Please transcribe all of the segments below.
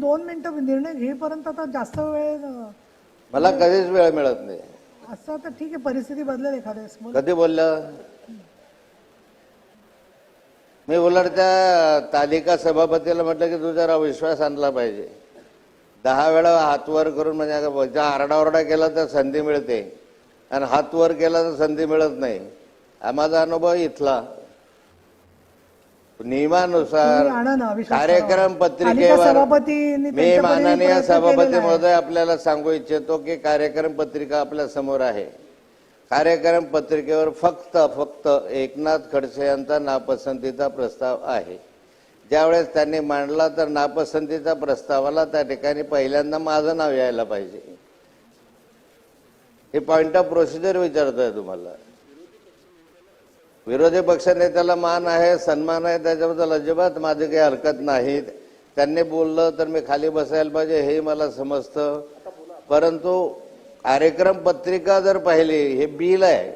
दोन मिनिटं निर्णय घेईपर्यंत आता जास्त वेळ मला कधीच वेळ मिळत नाही. असं तर ठीक आहे परिस्थिती बदलेल एखाद्या वेळेस. बोला. कधी बोललं? मी उलट त्या तालिका सभापतीला म्हटलं की तू जरा विश्वास आणला पाहिजे. दहा वेळा हात वर करून म्हणजे ज्या आरडाओरडा केला तर संधी मिळते. आणि हात वर केला तर संधी मिळत नाही. हा माझा अनुभव इथला. नियमानुसार कार्यक्रम पत्रिकेवर मी माननीय सभापती. महोदय आपल्याला सांगू इच्छितो की कार्यक्रम पत्रिका आपल्यासमोर आहे. कार्यक्रम पत्रिकेवर फक्त फक्त एकनाथ खडसे यांचा नापसंतीचा प्रस्ताव आहे. ज्यावेळेस त्यांनी मांडला तर नापसंतीचा प्रस्तावाला त्या ठिकाणी पहिल्यांदा माझं नाव यायला पाहिजे. हे पॉइंट ऑफ प्रोसिजर विचारतोय तुम्हाला. विरोधी पक्षनेत्याला मान आहे सन्मान आहे त्याच्याबद्दल अजिबात माझी काही हरकत नाही. त्यांनी बोललं तर मी खाली बसायला पाहिजे हे मला समजतं. परंतु कार्यक्रम पत्रिका जर पाहिली हे बिल आहे.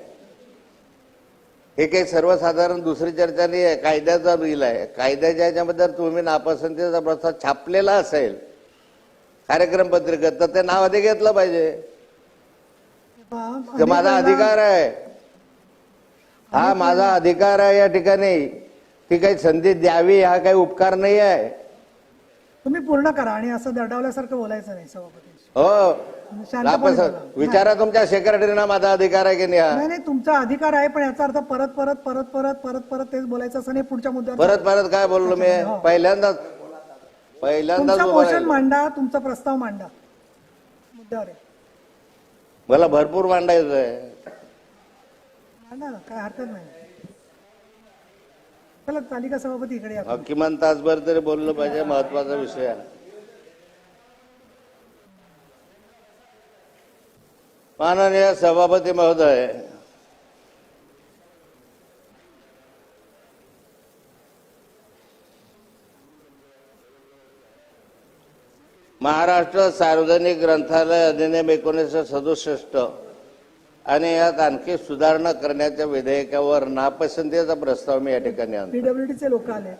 हे काही सर्वसाधारण दुसरी चर्चा नाही आहे कायद्याचा बिल आहे. कायद्याच्या ह्याच्यामध्ये जर तुम्ही नापसंतीचा प्रस्ताव छापलेला असेल कार्यक्रम पत्रिकेत तर ते नाव आधी घेतलं पाहिजे. माझा अधिकार आहे. हा माझा अधिकार आहे या ठिकाणी ती काही संधी द्यावी हा काही उपकार नाही आहे तुम्ही पूर्ण करा आणि असं दरडावल्यासारखं बोलायचं नाही सभापती हो बोला. विचारा तुमच्या सेक्रेटरीना माझा अधिकार आहे की नाही हा? नाही नाही तुमचा अधिकार आहे पण याचा अर्थ परत परत परत परत परत परत तेच बोलायचं असं नाही पुढच्या मुद्द्यावर परत परत काय बोललो मी हो. पहिल्यांदाच पहिल्यांदाच तुमचं मोशन. मांडा तुमचा प्रस्ताव मांडा मुद्द्यावर आहे. मला भरपूर मांडायचं आहे मांडा ना काय हरकत नाही. चला तालिका सभापती इकडे या. अहो, किमान तासभर तरी बोललं पाहिजे महत्त्वाचा विषय आहे. माननीय सभापती महोदय महाराष्ट्र सार्वजनिक ग्रंथालय अधिनियम एकोणीसशे सदुसष्ट आणि यात आणखी सुधारणा करण्याच्या विधेयकावर नापसंतीचा प्रस्ताव मी या ठिकाणी आणतो. पीडब्ल्यूडीचे लोक आले.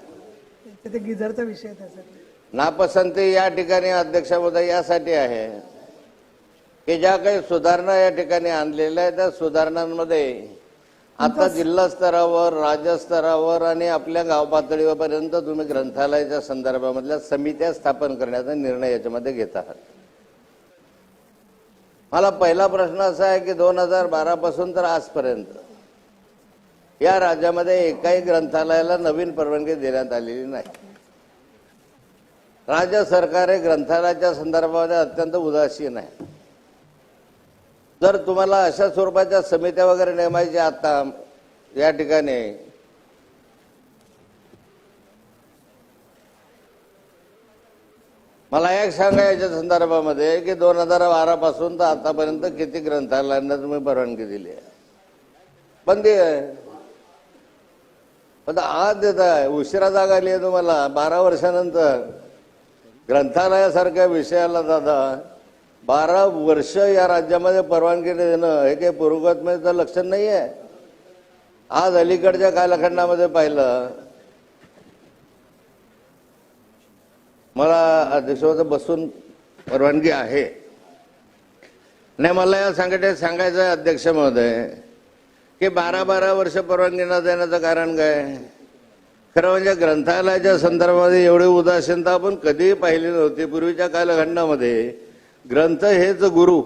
ते गिझरचा विषय आहे त्यासाठी नापसंती या ठिकाणी अध्यक्ष महोदय यासाठी आहे की ज्या काही सुधारणा या ठिकाणी आणलेल्या आहेत त्या सुधारणांमध्ये आता जिल्हा स्तरावर राज्य स्तरावर आणि आपल्या गाव पातळीपर्यंत तुम्ही ग्रंथालयाच्या संदर्भामधल्या समित्या स्थापन करण्याचा निर्णय याच्यामध्ये घेत आहात. मला पहिला प्रश्न असा आहे की दोन हजार बारा पासून तर आजपर्यंत या राज्यामध्ये एकाही ग्रंथालयाला नवीन परवानगी देण्यात आलेली नाही. राज्य सरकार हे ग्रंथालयाच्या संदर्भामध्ये अत्यंत उदासीन आहे. जर तुम्हाला अशा स्वरूपाच्या समित्या वगैरे नेमायच्या आता या ठिकाणी मला एक सांगा याच्या संदर्भामध्ये की दोन हजार बारा पासून तर आतापर्यंत किती ग्रंथालयांना तुम्ही परवानगी दिली आहे? बंदी आहे. पण आज देत आहे. उशिरा जागा आली आहे तुम्हाला. बारा वर्षानंतर ग्रंथालयासारख्या विषयाला दादा बारा वर्ष या राज्यामध्ये परवानगी देणं हे काही पुरोगतमेचं म्हणजे लक्षण नाही आहे आज अलीकडच्या कालखंडामध्ये पाहिलं मला अध्यक्षपद बसून परवानगी आहे. नाही मला या संघटनेत सांगायचं आहे अध्यक्ष महोदय की बारा बारा वर्ष परवानगी न देण्याचं कारण काय? खरं म्हणजे ग्रंथालयाच्या संदर्भामध्ये एवढी उदासीनता आपण कधीही पाहिली नव्हती. पूर्वीच्या कालखंडामध्ये ग्रंथ हेच गुरु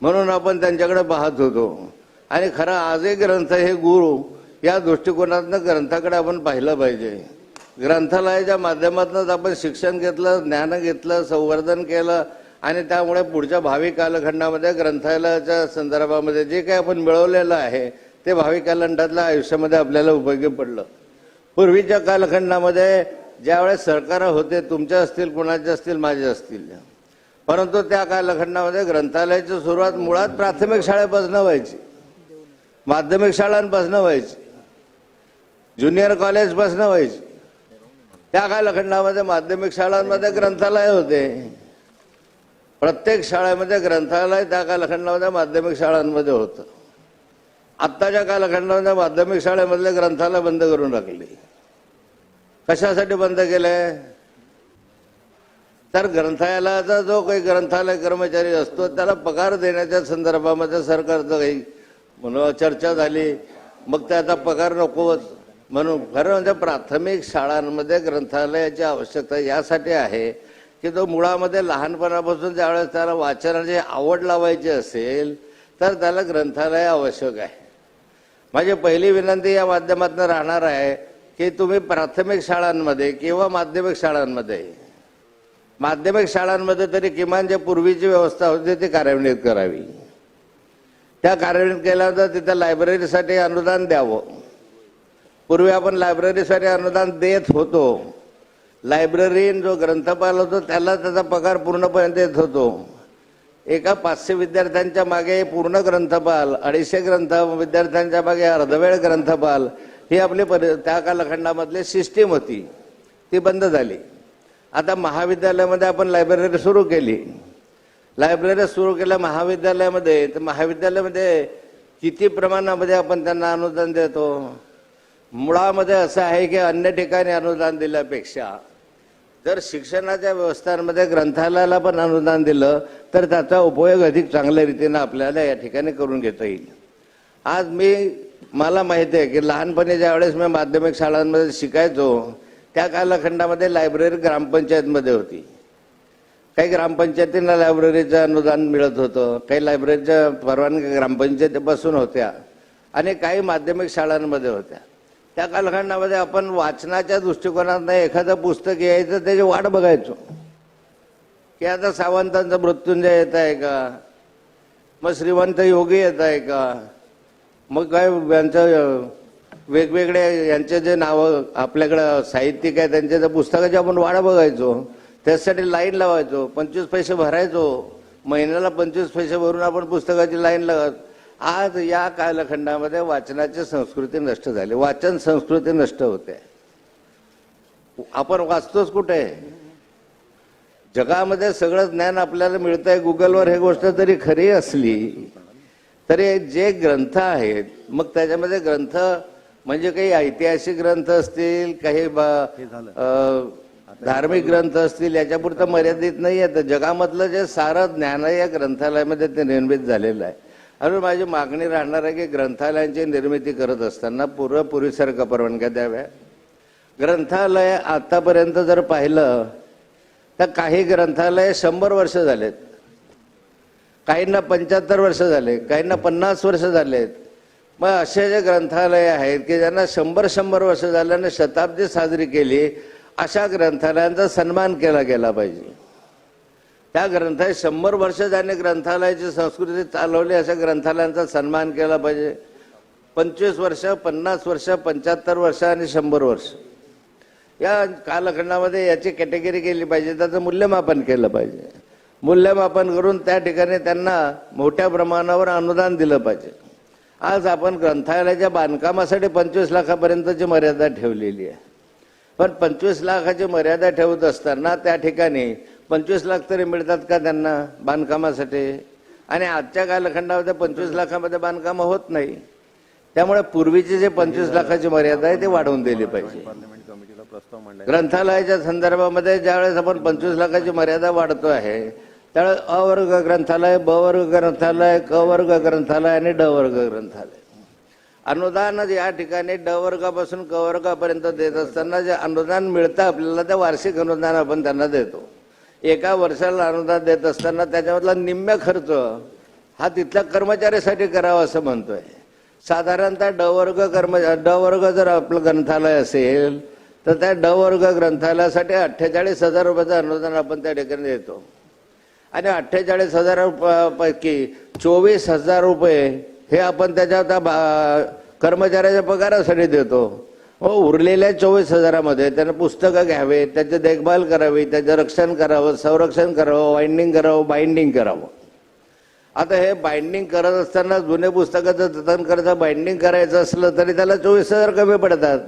म्हणून आपण त्यांच्याकडे पाहत होतो. आणि खरं आजही ग्रंथ हे गुरु या दृष्टिकोनातनं ग्रंथाकडे आपण पाहिलं पाहिजे. ग्रंथालयाच्या माध्यमातूनच आपण शिक्षण घेतलं ज्ञान घेतलं संवर्धन केलं आणि त्यामुळे पुढच्या भावी कालखंडामध्ये ग्रंथालयाच्या संदर्भामध्ये जे काही आपण मिळवलेलं आहे ते भावी कालखंडातल्या आयुष्यामध्ये आपल्याला उपयोगी पडलं. पूर्वीच्या कालखंडामध्ये ज्यावेळेस सरकार होते तुमच्या असतील कोणाचे असतील माझे असतील. परंतु त्या कालखंडामध्ये ग्रंथालयाची सुरुवात मुळात प्राथमिक शाळेपासून व्हायची. माध्यमिक शाळांपासून व्हायची. ज्युनियर कॉलेजपासून व्हायची. त्या कालखंडामध्ये माध्यमिक शाळांमध्ये ग्रंथालय होते. प्रत्येक शाळेमध्ये ग्रंथालय त्या कालखंडामध्ये माध्यमिक शाळांमध्ये होतं. आत्ताच्या कालखंडामध्ये माध्यमिक शाळेमधले ग्रंथालय बंद करून टाकले. कशासाठी बंद केले? तर ग्रंथालयाचा जो काही ग्रंथालय कर्मचारी असतो त्याला पगार देण्याच्या संदर्भामध्ये सरकारचं काही चर्चा झाली. मग त्याचा पगार नकोच म्हणून खरं म्हणजे प्राथमिक शाळांमध्ये ग्रंथालयाची आवश्यकता यासाठी आहे की तो मुळामध्ये लहानपणापासून ज्यावेळेस त्याला वाचनाची आवड लावायची असेल तर त्याला ग्रंथालय आवश्यक आहे. माझी पहिली विनंती या माध्यमातून राहणार आहे की तुम्ही प्राथमिक शाळांमध्ये किंवा माध्यमिक शाळांमध्ये माध्यमिक शाळांमध्ये तरी किमान जे पूर्वीची व्यवस्था होती ती कार्यान्वित करावी. त्या कार्यान्वित केल्यानंतर तिथं लायब्ररीसाठी अनुदान द्यावं. पूर्वी आपण लायब्ररीसाठी अनुदान देत होतो. लायब्ररीन जो ग्रंथपाल होतो त्याला त्याचा पगार पूर्णपणे देत होतो. एका पाचशे विद्यार्थ्यांच्या मागे पूर्ण ग्रंथपाल अडीचशे ग्रंथ विद्यार्थ्यांच्या मागे अर्धवेळ ग्रंथपाल ही आपली परि त्या कालखंडामधली सिस्टीम होती. ती बंद झाली. आता महाविद्यालयामध्ये आपण लायब्ररी सुरू केली. लायब्ररी सुरू केल्या महाविद्यालयामध्ये तर महाविद्यालयामध्ये किती प्रमाणामध्ये आपण त्यांना अनुदान देतो? मुळामध्ये असं आहे की अन्य ठिकाणी अनुदान दिल्यापेक्षा जर शिक्षणाच्या व्यवस्थांमध्ये ग्रंथालयाला पण अनुदान दिलं तर त्याचा उपयोग अधिक चांगल्या रीतीनं आपल्याला या ठिकाणी करून घेता येईल. आज मी मला माहिती आहे की लहानपणी ज्यावेळेस मी माध्यमिक शाळांमध्ये शिकायचो त्या कालखंडामध्ये लायब्ररी ग्रामपंचायतमध्ये होती. काही ग्रामपंचायतींना लायब्ररीचं अनुदान मिळत होतं काही लायब्ररीच्या परवानगी ग्रामपंचायतीपासून होत्या आणि काही माध्यमिक शाळांमध्ये होत्या. त्या कालखंडामध्ये आपण वाचनाच्या दृष्टिकोनातनं एखादं पुस्तक यायचं त्याची वाट बघायचो. की आता सावंतांचा मृत्युंजय येत आहे का? मग श्रीमंत योगी येत आहे का? मग काय यांचं वेगवेगळे यांचे जे नावं आपल्याकडं साहित्यिक आहे त्यांच्या त्या पुस्तकाची आपण वाट बघायचो. त्यासाठी लाईन लावायचो पंचवीस पैसे भरायचो. महिन्याला पंचवीस पैसे भरून आपण पुस्तकाची लाईन लावत आज या कालखंडामध्ये वाचनाची संस्कृती नष्ट झाली. वाचन संस्कृती नष्ट होते. आपण वाचतोच कुठे? जगामध्ये सगळं ज्ञान आपल्याला मिळतंय गुगलवर हे गोष्ट जरी खरी असली तरी जे ग्रंथ आहेत मग त्याच्यामध्ये ग्रंथ म्हणजे काही ऐतिहासिक ग्रंथ असतील काही धार्मिक ग्रंथ असतील याच्यापुरतं मर्यादित नाही आहे तर जगामधलं जे सारं ज्ञान या ग्रंथालयामध्ये ते निर्मित झालेलं आहे. आणि माझी मागणी राहणार आहे की ग्रंथालयांची निर्मिती करत असताना पूर्वपूर्वीसारखं परवानग्या द्याव्या. ग्रंथालय आतापर्यंत जर पाहिलं तर काही ग्रंथालय शंभर वर्ष झालेत. काहींना पंच्याहत्तर वर्ष झाले काहींना पन्नास वर्ष झालेत. मग असे जे ग्रंथालय आहेत की ज्यांना शंभर शंभर वर्ष झाल्याने शताब्दी साजरी केली अशा ग्रंथालयांचा सन्मान केला गेला पाहिजे. त्या ग्रंथालय शंभर वर्ष ज्याने ग्रंथालयाची संस्कृती चालवली अशा ग्रंथालयांचा सन्मान केला पाहिजे. पंचवीस वर्ष पन्नास वर्ष पंच्याहत्तर वर्ष आणि शंभर वर्ष. या कालखंडामध्ये याची कॅटेगरी केली पाहिजे त्याचं मूल्यमापन केलं पाहिजे. मूल्यमापन करून त्या ठिकाणी त्यांना मोठ्या प्रमाणावर अनुदान दिलं पाहिजे. आज आपण ग्रंथालयाच्या बांधकामासाठी पंचवीस लाखापर्यंतची मर्यादा ठेवलेली आहे. पण पंचवीस लाखाची मर्यादा ठेवत असताना त्या ठिकाणी पंचवीस लाख तरी मिळतात का त्यांना बांधकामासाठी? आणि आजच्या कालखंडामध्ये पंचवीस लाखामध्ये बांधकाम होत नाही. त्यामुळे पूर्वीची जे पंचवीस लाखाची मर्यादा आहे ती वाढवून दिली पाहिजे. ग्रंथालयाच्या संदर्भामध्ये ज्यावेळेस आपण पंचवीस लाखाची मर्यादा वाढतो आहे त्यावेळेस अ वर्ग ग्रंथालय ब वर्ग ग्रंथालय क वर्ग ग्रंथालय आणि ड वर्ग ग्रंथालय. अनुदान या ठिकाणी ड वर्गापासून क वर्गापर्यंत देत असताना जे अनुदान मिळतं आपल्याला ते वार्षिक अनुदान आपण त्यांना देतो. एका वर्षाला अनुदान देत असताना त्याच्यामधला निम्म्या खर्च हा तिथल्या कर्मचाऱ्यासाठी करावा असं म्हणतोय. साधारणतः ड वर्ग कर्म ड वर्ग जर आपलं ग्रंथालय असेल तर त्या ड वर्ग ग्रंथालयासाठी अठ्ठेचाळीस हजार रुपयाचं अनुदान आपण त्या ठिकाणी देतो. आणि अठ्ठेचाळीस हजार रुप- पैकी चोवीस हजार रुपये हे आपण त्याच्या त्या कर्मचाऱ्याच्या पगारासाठी देतो. हो उरलेल्या चोवीस हजारामध्ये त्यानं पुस्तकं घ्यावे त्याची देखभाल करावी त्याचं रक्षण करावं संरक्षण करावं वाइंडिंग करावं बाइंडिंग करावं. आता हे बाइंडिंग करत असताना जुने पुस्तकाचं जतन करायचं बाइंडिंग करायचं असलं तरी त्याला चोवीस हजार कमी पडतात.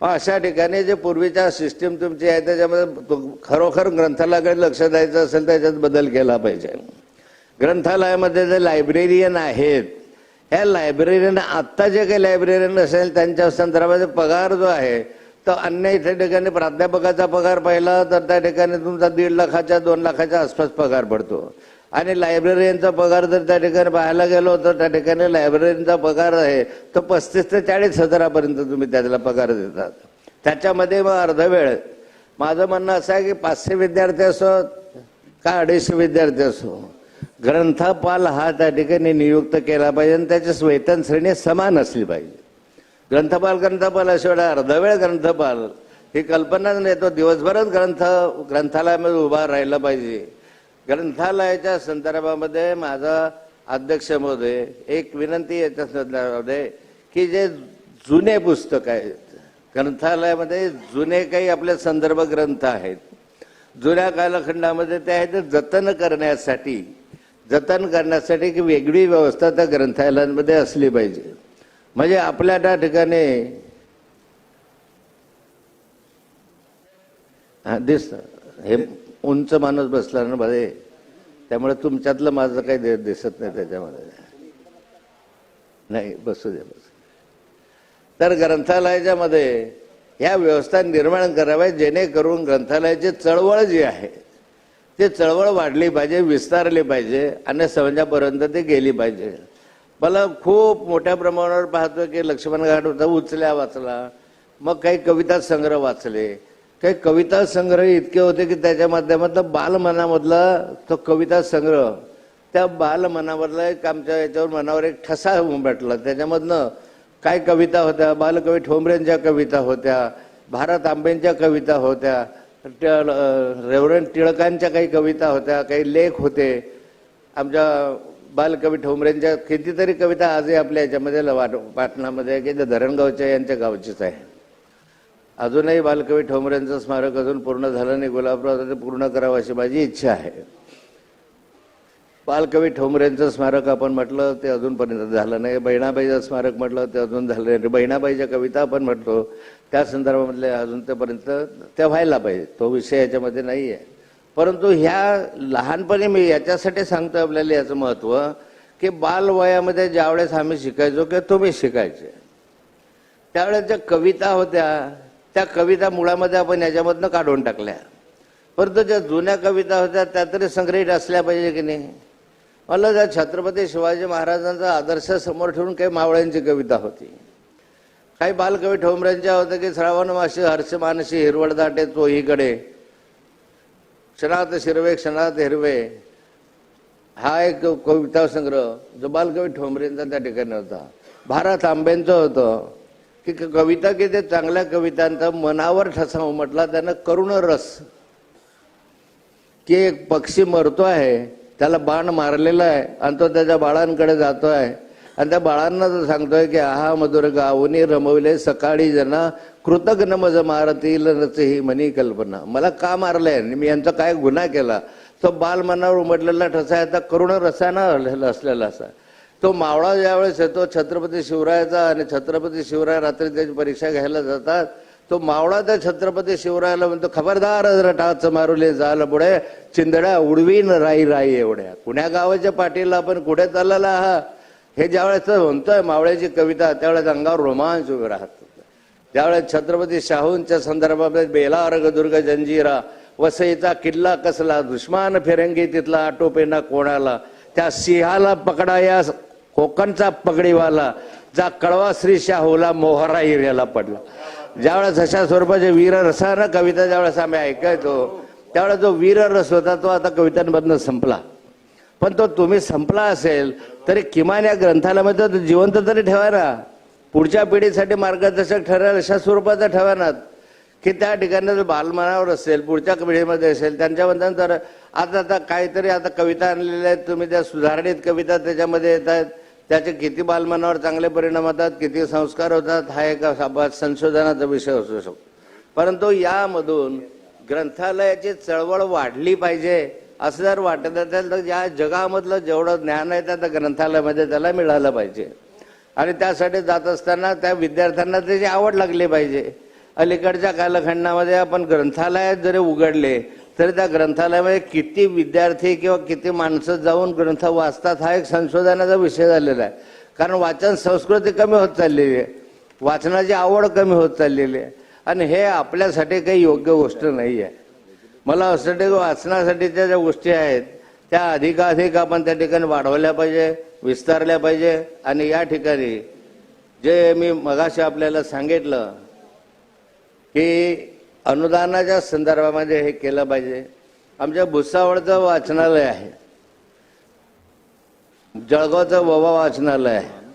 अशा ठिकाणी जे पूर्वीच्या सिस्टीम तुमची आहे त्याच्यामध्ये खरोखर ग्रंथालयाकडे लक्ष द्यायचं असेल त्याच्यात बदल केला पाहिजे. ग्रंथालयामध्ये जे लायब्रेरियन आहेत ह्या लायब्ररीनं आत्ता जे काही लायब्ररीन असेल त्यांच्या संदर्भाचा पगार जो आहे तर अन्य इथे ठिकाणी प्राध्यापकाचा पगार पाहिला तर त्या ठिकाणी तुमचा दीड लाखाच्या दोन लाखाच्या आसपास पगार पडतो. आणि लायब्ररीचा पगार जर त्या ठिकाणी पाहायला गेलो तर त्या ठिकाणी लायब्ररीचा पगार आहे तो पस्तीस ते चाळीस हजारापर्यंत तुम्ही त्याला पगार देतात. त्याच्यामध्ये मग अर्ध वेळ. माझं म्हणणं असं आहे की पाचशे विद्यार्थी असो का अडीचशे विद्यार्थी असो ग्रंथपाल हा त्या ठिकाणी नियुक्त केला पाहिजे आणि त्याची वेतन श्रेणी समान असली पाहिजे. ग्रंथपाल ग्रंथपाल अशा अर्धवेळ ग्रंथपाल. ही कल्पनाच नाही तो दिवसभरच ग्रंथ ग्रंथालयामध्ये उभा राहिला पाहिजे. ग्रंथालयाच्या संदर्भामध्ये माझा अध्यक्ष महोदय एक विनंती याच्या संदर्भामध्ये की जे जुने पुस्तक आहेत ग्रंथालयामध्ये जुने काही आपले संदर्भ ग्रंथ आहेत जुन्या कालखंडामध्ये ते आहेत जतन करण्यासाठी जतन करण्यासाठी एक वेगळी व्यवस्था त्या ग्रंथालयांमध्ये असली पाहिजे. म्हणजे आपल्या त्या ठिकाणी हा दिसत. हे उंच माणूस बसला ना मध्ये त्यामुळे तुमच्यातलं माझं काही दिसत नाही त्याच्यामध्ये. नाही बसू दे बस तर ग्रंथालयाच्या मध्ये ह्या व्यवस्था निर्माण कराव्या जेणेकरून ग्रंथालयाची चळवळ जी आहे ते चळवळ वाढली पाहिजे विस्तारली पाहिजे आणि समाजापर्यंत ते गेली पाहिजे. मला खूप मोठ्या प्रमाणावर पाहतो की लक्ष्मण घाट होता उचल्या वाचला. मग काही कविता संग्रह वाचले. काही कविता संग्रह इतके होते की त्याच्या माध्यमातलं बालमनामधला तो कविता संग्रह त्या बालमनामधला एक आमच्या याच्यावर मनावर एक ठसा उमटला त्याच्यामधनं काय कविता होत्या बालकवी ठोंबरेंच्या कविता होत्या भारत आंबेंच्या कविता होत्या ट- टिळकांच्या काही कविता होत्या काही लेख होते. आमच्या बालकवी ठोंबरेंच्या कितीतरी कविता आजही आपल्या याच्यामध्ये पाटणामध्ये की त्या धरणगावच्या यांच्या गावचीच आहे. अजूनही बालकवी ठोंबरेंचं स्मारक अजून पूर्ण झालं नाही गुलाबराव ते पूर्ण करावं अशी माझी इच्छा आहे. बालकवी ठोंबरेंचं स्मारक आपण म्हटलं ते अजूनपर्यंत झालं नाही. बहिणाबाईचं स्मारक म्हटलं ते अजून झालं नाही. बहिणाबाईच्या कविता आपण म्हटलो त्या संदर्भामधले अजून तेपर्यंत ते व्हायला पाहिजे. तो विषय याच्यामध्ये नाही आहे परंतु ह्या लहानपणी मी याच्यासाठी सांगतो आपल्याला याचं महत्त्व की बालवयामध्ये ज्यावेळेस आम्ही शिकायचो किंवा तुम्ही शिकायचे त्यावेळेस ज्या कविता होत्या त्या कविता मुळामध्ये आपण याच्यामधनं काढून टाकल्या. परंतु ज्या जुन्या कविता होत्या त्या तरी संग्रहित असल्या पाहिजे की नाही? मला त्या छत्रपती शिवाजी महाराजांचा आदर्श समोर ठेवून काही मावळ्यांची कविता होती. काही बालकवी ठोंबऱ्यांच्या होत्या की श्रावण माशी हर्ष मानसी हिरवळ दाटे चोहीकडे. क्षणात शिरवे क्षणात हिरवे. हा एक कविता संग्रह जो बालकवी ठोंबरेंचा त्या ठिकाणी होता. भारत आंबेंचं होतं. की कविता किती चांगल्या कवितांचा मनावर ठसा उमटला त्यानं करुण रस. की एक पक्षी मरतो आहे त्याला बाण मारलेला आहे आणि तो त्याच्या बाळांकडे जातो आहे आणि त्या बाळांना तो सांगतोय की आहा मधुर गावनी रमविले सकाळी जना कृतज्ञ मज मारतील ही म्हणी कल्पना. मला का मारलंय? मी यांचा काय गुन्हा केला? तो बाल मनावर उमटलेला ठसा आहे करुण रसायना असलेला असा. तो मावळा ज्यावेळेस येतो छत्रपती शिवरायाचा आणि छत्रपती शिवराय रात्री त्याची परीक्षा घ्यायला जातात तो मावळा त्या छत्रपती शिवरायाला म्हणतो खबरदार रटाच मारुले झालं पुढे चिंदड्या उडवीन राई राई एवढ्या. कुण्या गावाच्या पाठीला आपण कुठे चाललेला आहात? हे ज्यावेळेस म्हणतोय मावळ्याची कविता त्यावेळेस अंगावर रोमांच उभे राहत त्यावेळेस छत्रपती शाहूंच्या संदर्भामध्ये बेला दुर्ग जंजिरा वसईचा किल्ला कसला दुश्मान फिरंगी तिथला आटोपेना कोणाला त्या सिंहाला पकडा या कोकणचा पगडीवाला जा कळवा श्री शाहूला मोहरा हिऱ्याला पडला. ज्यावेळेस अशा स्वरूपाचे वीररसानं कविता ज्यावेळेस आम्ही ऐकायचो त्यावेळेस जो वीररस होता तो आता कवितांमधनं संपला. पण तो तुम्ही संपला असेल तरी किमान या ग्रंथालयामध्ये तो जिवंत तरी ठेवा ना. पुढच्या पिढीसाठी मार्गदर्शक ठरेल अशा स्वरूपाचा ठेवा ना. की त्या ठिकाणी जो बालमनावर असेल पुढच्या पिढीमध्ये असेल त्यांच्याबद्दल तर आता आता काहीतरी आता कविता आणलेल्या आहेत. तुम्ही त्या सुधारणित कविता त्याच्यामध्ये येत आहेत. त्याचे किती बालमनावर चांगले परिणाम होतात किती संस्कार होतात हा एक संशोधनाचा विषय असू शकतो. परंतु यामधून ग्रंथालयाची चळवळ वाढली पाहिजे. असं जर वाटत असेल तर या जगामधलं जेवढं ज्ञान आहे त्या ग्रंथालयामध्ये त्याला मिळालं पाहिजे. आणि त्यासाठी जात असताना त्या विद्यार्थ्यांना त्याची आवड लागली पाहिजे. अलीकडच्या कालखंडामध्ये आपण ग्रंथालयात जरी उघडले तरी त्या ग्रंथालयामध्ये किती विद्यार्थी किंवा किती माणसं जाऊन ग्रंथ वाचतात हा एक संशोधनाचा विषय झालेला आहे. कारण वाचन संस्कृती कमी होत चाललेली आहे. वाचनाची आवड कमी होत चाललेली आहे. आणि हे आपल्यासाठी काही योग्य गोष्ट नाही आहे. मला असं वाटतं की वाचनासाठीच्या ज्या गोष्टी आहेत त्या अधिकाधिक आपण त्या ठिकाणी वाढवल्या पाहिजे विस्तारल्या पाहिजे. आणि या ठिकाणी जे मी मगाशी आपल्याला सांगितलं की अनुदानाच्या संदर्भामध्ये हे केलं पाहिजे. आमच्या भुसावळचं वाचनालय आहे. जळगावचं वबा वाचनालय आहे.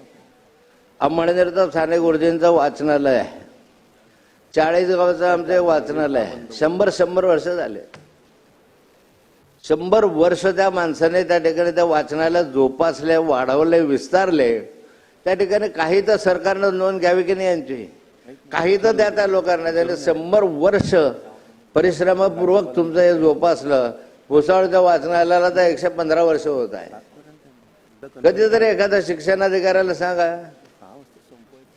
अंमळनेरचं साने गुरुजींचं वाचनालय आहे. चाळीसगावचं आमचं वाचनालय आहे. शंभर शंभर वर्ष झाले. शंभर वर्ष त्या माणसाने त्या ठिकाणी त्या वाचनालय जोपासले वाढवले विस्तारले. त्या ठिकाणी काही तर सरकारनं नोंद घ्यावी की नाही यांची? काही तर द्या त्या लोकांना. त्याने शंभर वर्ष परिश्रमपूर्वक तुमचं हे जोपासलं. भुसावळच्या वाचनालयाला तर एकशे पंधरा वर्ष होत आहे. कधीतरी एखाद्या शिक्षणाधिकाऱ्याला सांगा.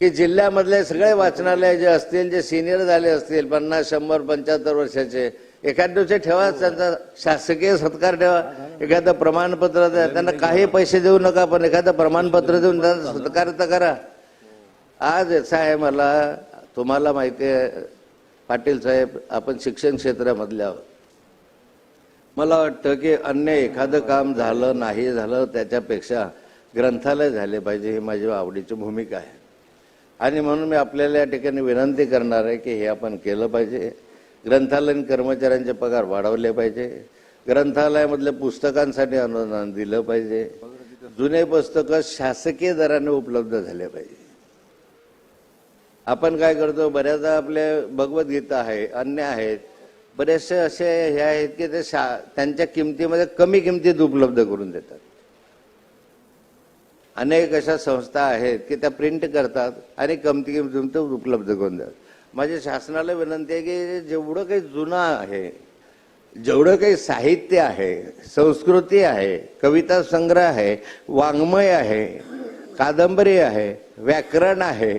की जिल्ह्यामधले सगळे वाचनालय जे असतील जे सिनियर झाले असतील पन्नास शंभर पंच्याहत्तर वर्षाचे एखाद दिवशी ठेवा त्यांचा शासकीय सत्कार ठेवा एखादं प्रमाणपत्र द्या त्यांना काही पैसे देऊ नका पण एखादं प्रमाणपत्र देऊन त्यांचा सत्कार तर करा. आज याचा आहे मला तुम्हाला माहिती आहे पाटील साहेब आपण शिक्षण क्षेत्रामधले आहोत. मला वाटतं की अन्य एखादं काम झालं नाही झालं त्याच्यापेक्षा ग्रंथालय झाले पाहिजे ही माझी आवडीची भूमिका आहे. आणि म्हणून मी आपल्याला या ठिकाणी विनंती करणार आहे की हे आपण केलं पाहिजे. ग्रंथालयीन कर्मचाऱ्यांचे पगार वाढवले पाहिजे. ग्रंथालयामधल्या पुस्तकांसाठी अनुदान दिलं पाहिजे. जुने पुस्तकं शासकीय दराने उपलब्ध झाले पाहिजे. आपण काय करतो बऱ्याचदा आपले भगवद्गीता आहे अन्य आहेत बरेचसे असे हे आहेत की ते शा त्यांच्या किमतीमध्ये कमी किमतीत उपलब्ध करून देतात. अनेक अशा संस्था आहेत की त्या प्रिंट करतात आणि कमती किमतीत उपलब्ध करून देतात. माझ्या शासनाला विनंती आहे की जेवढं काही जुनं आहे जेवढं काही साहित्य आहे संस्कृती आहे कविता संग्रह आहे वाङ्मय आहे कादंबरी आहे व्याकरण आहे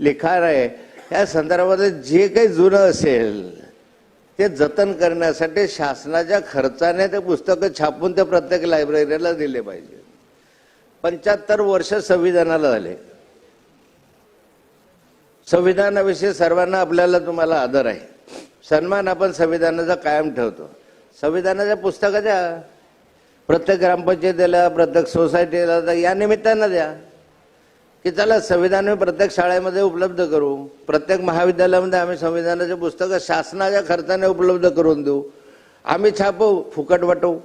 लिखाण आहे या संदर्भात जे काही जुनं असेल ते जतन करण्यासाठी शासनाच्या खर्चाने ते पुस्तकं छापून ते प्रत्येक लायब्ररीला दिले पाहिजे. पंच्याहत्तर वर्ष संविधानाला झाले. संविधानाविषयी सर्वांना आपल्याला तुम्हाला आदर आहे. सन्मान आपण संविधानाचा कायम ठेवतो. संविधानाच्या पुस्तकं द्या. प्रत्येक ग्रामपंचायतीला प्रत्येक सोसायटीला तर या निमित्तानं द्या. की चला संविधान मी प्रत्येक शाळेमध्ये उपलब्ध करू. प्रत्येक महाविद्यालयामध्ये आम्ही संविधानाचे पुस्तकं शासनाच्या खर्चाने उपलब्ध करून देऊ. आम्ही छापू फुकट वाटू.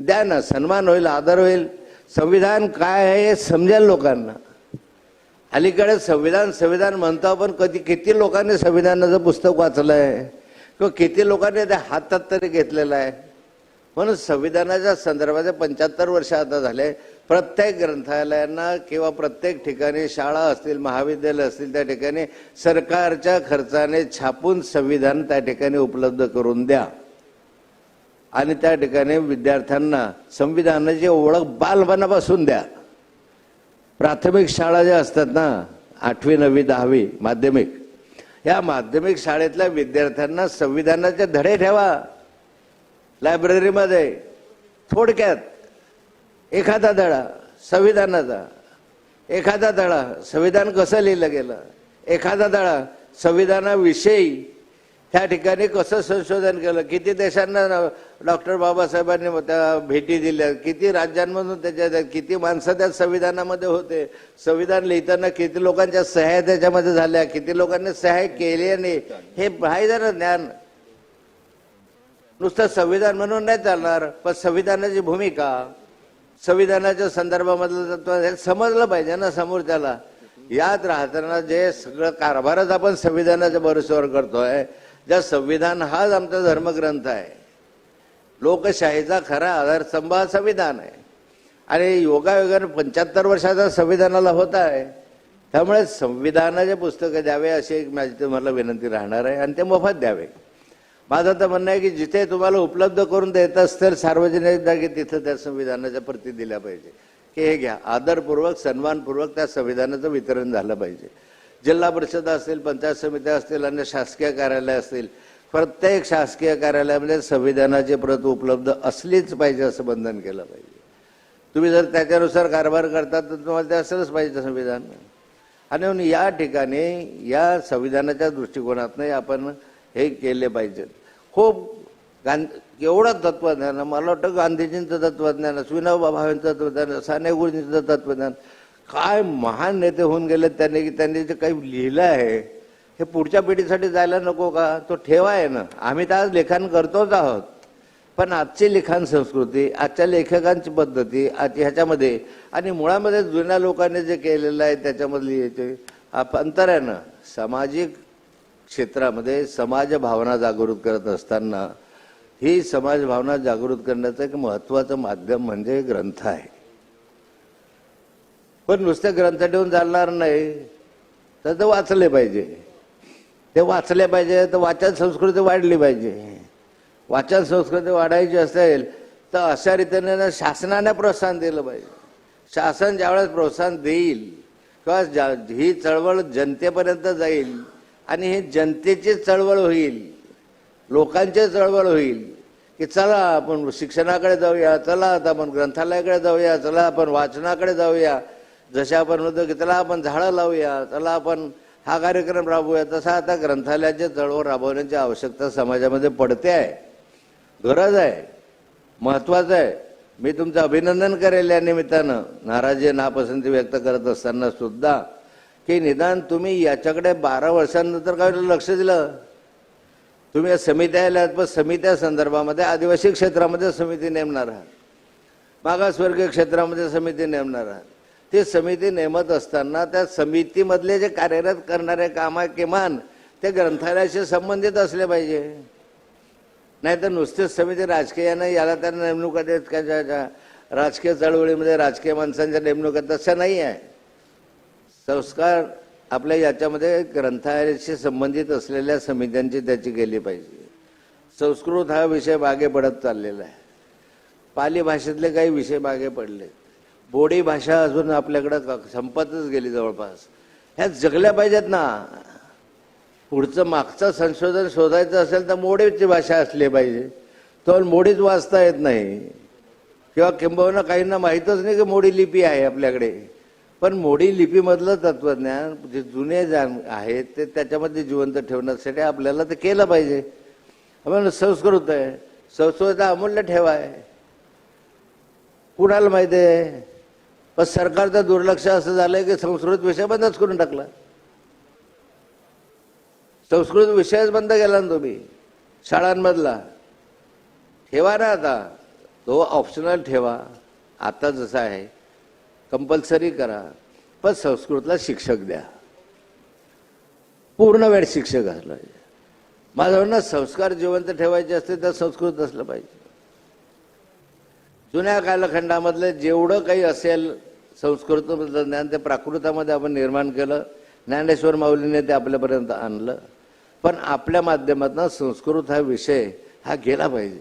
द्या ना. सन्मान होईल आदर होईल. संविधान काय आहे हे समजेल लोकांना. अलीकडे संविधान संविधान म्हणतो पण कधी किती लोकांनी संविधानाचं पुस्तक वाचलं आहे किंवा किती लोकांनी ते हातात तरी घेतलेलं आहे? म्हणून संविधानाच्या संदर्भात पंच्याहत्तर वर्ष आता झाले. प्रत्येक ग्रंथालयांना किंवा प्रत्येक ठिकाणी शाळा असतील महाविद्यालय असतील त्या ठिकाणी सरकारच्या खर्चाने छापून संविधान त्या ठिकाणी उपलब्ध करून द्या. आणि त्या ठिकाणी विद्यार्थ्यांना संविधानाची ओळख बालपणापासून द्या. प्राथमिक शाळा ज्या असतात ना आठवी नववी दहावी माध्यमिक या माध्यमिक शाळेतल्या विद्यार्थ्यांना संविधानाचे धडे ठेवा. लायब्ररीमध्ये थोडक्यात एखादा धडा संविधानाचा. एखादा धडा संविधान कसं लिहिलं गेलं? एखादा धडा संविधानाविषयी त्या ठिकाणी कसं संशोधन केलं? किती देशांना डॉक्टर बाबासाहेबांनी त्या भेटी दिल्या किती राज्यांमधून त्याच्या किती माणसं त्या संविधानामध्ये होते? संविधान लिहिताना किती लोकांच्या सह्या त्याच्यामध्ये झाल्या? किती लोकांनी सहाय्य केले नाही हे पाहिजे ना ज्ञान. नुसतं संविधान म्हणून नाही चालणार पण संविधानाची भूमिका संविधानाच्या संदर्भामधलं तत्व हे समजलं पाहिजे ना समोरच्याला. याद राहताना जे सगळं कारभारच आपण संविधानाच्या भरोश्यावर करतोय ज्या संविधान हाच आमचा धर्मग्रंथ आहे. लोकशाहीचा खरा आधारस्तंभ हा संविधान आहे. आणि योगायोगाने पंच्याहत्तर वर्षाचा संविधानाला होत आहे. त्यामुळे संविधानाचे पुस्तकं द्यावे अशी एक माझी तुम्हाला विनंती राहणार आहे आणि ते मोफत द्यावे. माझं तर म्हणणं आहे की जिथे तुम्हाला उपलब्ध करून देत तर सार्वजनिक जागी तिथं त्या संविधानाच्या प्रती दिल्या पाहिजे. की हे घ्या. आदरपूर्वक सन्मानपूर्वक त्या संविधानाचं वितरण झालं पाहिजे. जिल्हा परिषद असतील पंचायत समित्या असतील अन्य शासकीय कार्यालय असतील प्रत्येक शासकीय कार्यालयामध्ये संविधानाची प्रत उपलब्ध असलीच पाहिजे असं बंधन केलं पाहिजे. तुम्ही जर त्याच्यानुसार कारभार करतात तर तुम्हाला ते असलंच पाहिजे संविधान. आणि म्हणून या ठिकाणी या संविधानाच्या दृष्टिकोनातनं आपण हे केले पाहिजेत. खूप गांधी एवढं तत्वज्ञान मला वाटतं गांधीजींचं तत्वज्ञान विनोबा भावेंचं तत्वज्ञान साने गुरुजींचं तत्वज्ञान काय महान नेते होऊन गेले त्यांनी की त्यांनी जे काही लिहिलं आहे हे पुढच्या पिढीसाठी जायला नको का? तो ठेवा आहे ना. आम्ही तर आज लेखन करतोच आहोत. पण आजची लिखाण संस्कृती आजच्या लेखकांची पद्धती आज ह्याच्यामध्ये आणि मुळामध्ये जुन्या लोकांनी जे केलेलं आहे त्याच्यामधली याचे आप- अंतर आहे ना सामाजिक क्षेत्रामध्ये समाज भावना जागृत करत असताना ही समाज भावना जागृत करण्याचं एक महत्वाचं माध्यम म्हणजे ग्रंथ आहे. पण नुसत्या ग्रंथ ठेवून चालणार नाही तर ते वाचले पाहिजे. ते वाचले पाहिजे तर वाचन संस्कृती वाढली पाहिजे. वाचन संस्कृती वाढायची असेल तर अशा रीतीने शासनाने प्रोत्साहन दिलं पाहिजे. शासन ज्यावेळेस प्रोत्साहन देईल किंवा ज्या ही चळवळ जनतेपर्यंत जाईल आणि ही जनतेची चळवळ होईल लोकांची चळवळ होईल की चला आपण शिक्षणाकडे जाऊया चला आता आपण ग्रंथालयाकडे जाऊया चला आपण वाचनाकडे जाऊया जसे आपण म्हणतो की चला आपण झाडं लावूया चला आपण हा कार्यक्रम राबवूया तसा आता ग्रंथालयाचे चळवळ राबवण्याची आवश्यकता समाजामध्ये पडते आहे. गरज आहे. महत्वाचं आहे. मी तुमचं अभिनंदन करेल या निमित्तानं. नाराजी नापसंती व्यक्त करत असताना सुद्धा की निदान तुम्ही याच्याकडे बारा वर्षांनंतर काय लक्ष दिलं? तुम्ही या समित्या आल्यात पण समित्या संदर्भामध्ये आदिवासी क्षेत्रामध्ये समिती नेमणार आहात. मागासवर्गीय क्षेत्रामध्ये समिती नेमणार आहात. ती समिती नेमत असताना त्या समितीमधले जे कार्यरत करणारे काम आहे किमान ते ग्रंथालयाशी संबंधित असले पाहिजे. नाही तर समिती राजकीयानं याला त्यांना नेमणुका देत का राजकीय चळवळीमध्ये राजकीय माणसांच्या नेमणुका तशा नाही आहे. संस्कार आपल्या याच्यामध्ये ग्रंथालयाशी संबंधित असलेल्या समित्यांची त्याची केली पाहिजे. संस्कृत हा विषय मागे पडत चाललेला आहे. पाली भाषेतले काही विषय मागे पडले बोडी भाषा अजून आपल्याकडं संपतच गेली जवळपास. ह्या जगल्या पाहिजेत ना. पुढचं मागचं संशोधन शोधायचं असेल तर मोडीची भाषा असली पाहिजे. तो मोडीच वाचता येत नाही. किंवा किंबहुना काहींना माहीतच नाही की मोडी लिपी आहे आपल्याकडे. पण मोडी लिपीमधलं तत्वज्ञान जे जुने जाण आहेत ते त्याच्यामध्ये जिवंत ठेवण्यासाठी आपल्याला ते केलं पाहिजे. आपण संस्कृत आहे. संस्कृत अमूल्य ठेवा आहे. कुणाला माहिती आहे? पण सरकारचं दुर्लक्ष असं झालंय की संस्कृत विषय बंदच करून टाकला. संस्कृत विषयच बंद केला ना तुम्ही. शाळांमधला. ठेवा ना आता. तो ऑप्शनल ठेवा. आता जसा आहे कंपल्सरी करा. पण संस्कृतला शिक्षक द्या. पूर्ण वेळ शिक्षक असलं पाहिजे. माझं म्हणणं संस्कार जिवंत ठेवायचे असते तर संस्कृत असलं पाहिजे. जुन्या कालखंडामधलं जेवढं काही असेल संस्कृतमधलं ज्ञान ते प्राकृतामध्ये आपण निर्माण केलं. ज्ञानेश्वर माऊलीने ते आपल्यापर्यंत आणलं. पण आपल्या माध्यमातून संस्कृत हा विषय हा गेला पाहिजे.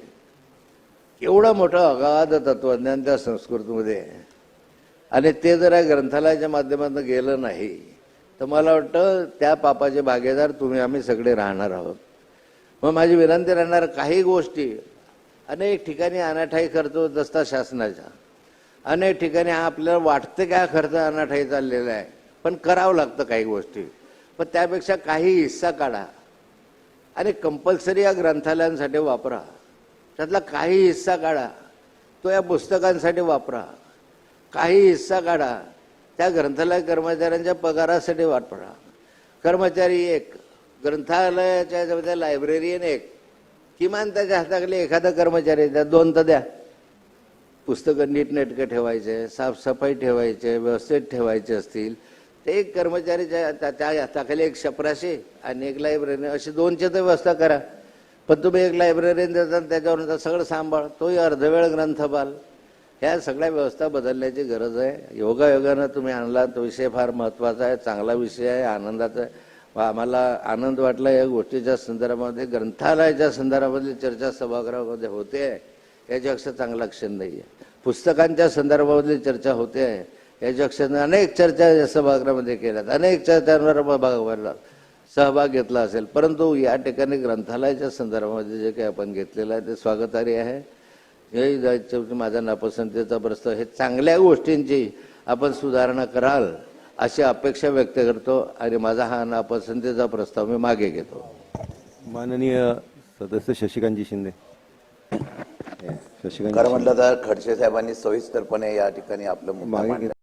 एवढं मोठं अगाध तत्वज्ञान त्या संस्कृतमध्ये. आणि ते जर या ग्रंथालयाच्या माध्यमातून गेलं नाही. तर मला वाटतं त्या पापाचे भागीदार तुम्ही आम्ही सगळे राहणार आहोत. मग माझी विनंती राहणार काही गोष्टी अनेक ठिकाणी अनाठाई खर्च होत शासनाच्या. अनेक ठिकाणी आपल्याला वाटतं काय खर्च अनाठाई चाललेला आहे पण करावं लागतं काही गोष्टी. पण त्यापेक्षा काही हिस्सा काढा आणि कंपल्सरी या ग्रंथालयांसाठी वापरा. त्यातला काही हिस्सा काढा तो या पुस्तकांसाठी वापरा. काही हिस्सा काढा त्या ग्रंथालय कर्मचाऱ्यांच्या पगारासाठी वापरा कर्मचारी एक ग्रंथालयाच्या याच्यामध्ये लायब्ररीयन एक. किमान त्याच्या हाताखाली एखादा कर्मचारी द्या दोन तर द्या. पुस्तकं नीटनेटकं ठेवायचे साफसफाई ठेवायचे व्यवस्थित ठेवायचे असतील ते एक कर्मचारी त्या- त्या हाताखाली एक शपराशी आणि एक लायब्ररी अशी दोनची तर व्यवस्था करा. पण तुम्ही एक लायब्ररीन देता त्याच्यावर सगळं सांभाळ. तोही अर्धवेळ ग्रंथपाल. ह्या सगळ्या व्यवस्था बदलण्याची गरज आहे. योगायोगानं तुम्ही आणला तो विषय फार महत्त्वाचा आहे चांगला विषय आहे आनंदाचा व आम्हाला आनंद वाटला या गोष्टीच्या संदर्भामध्ये ग्रंथालयाच्या संदर्भामध्ये चर्चा सभागृहामध्ये होते. आहे याच्यापेक्षा चांगला क्षण नाही आहे पुस्तकांच्या संदर्भामधली चर्चा होते आहे. याच्यापेक्षा अनेक चर्चा या सभागृहामध्ये केल्यात. अनेक चर्चांवर भाग सहभाग घेतला असेल. परंतु या ठिकाणी ग्रंथालयाच्या संदर्भामध्ये जे काही आपण घेतलेलं आहे ते स्वागतार्य आहे. हे जायचं माझा नापसंतीचा प्रस्ताव हे चांगल्या गोष्टींची आपण सुधारणा कराल अशी अपेक्षा व्यक्त करतो आणि माझा हा नापसंतीचा प्रस्ताव मी मागे घेतो. माननीय सदस्य शशिकांतजी शिंदे. म्हटलं तर खडसे साहेबांनी सविस्तरपणे या ठिकाणी आपलं मुद्दा मागे मांडला.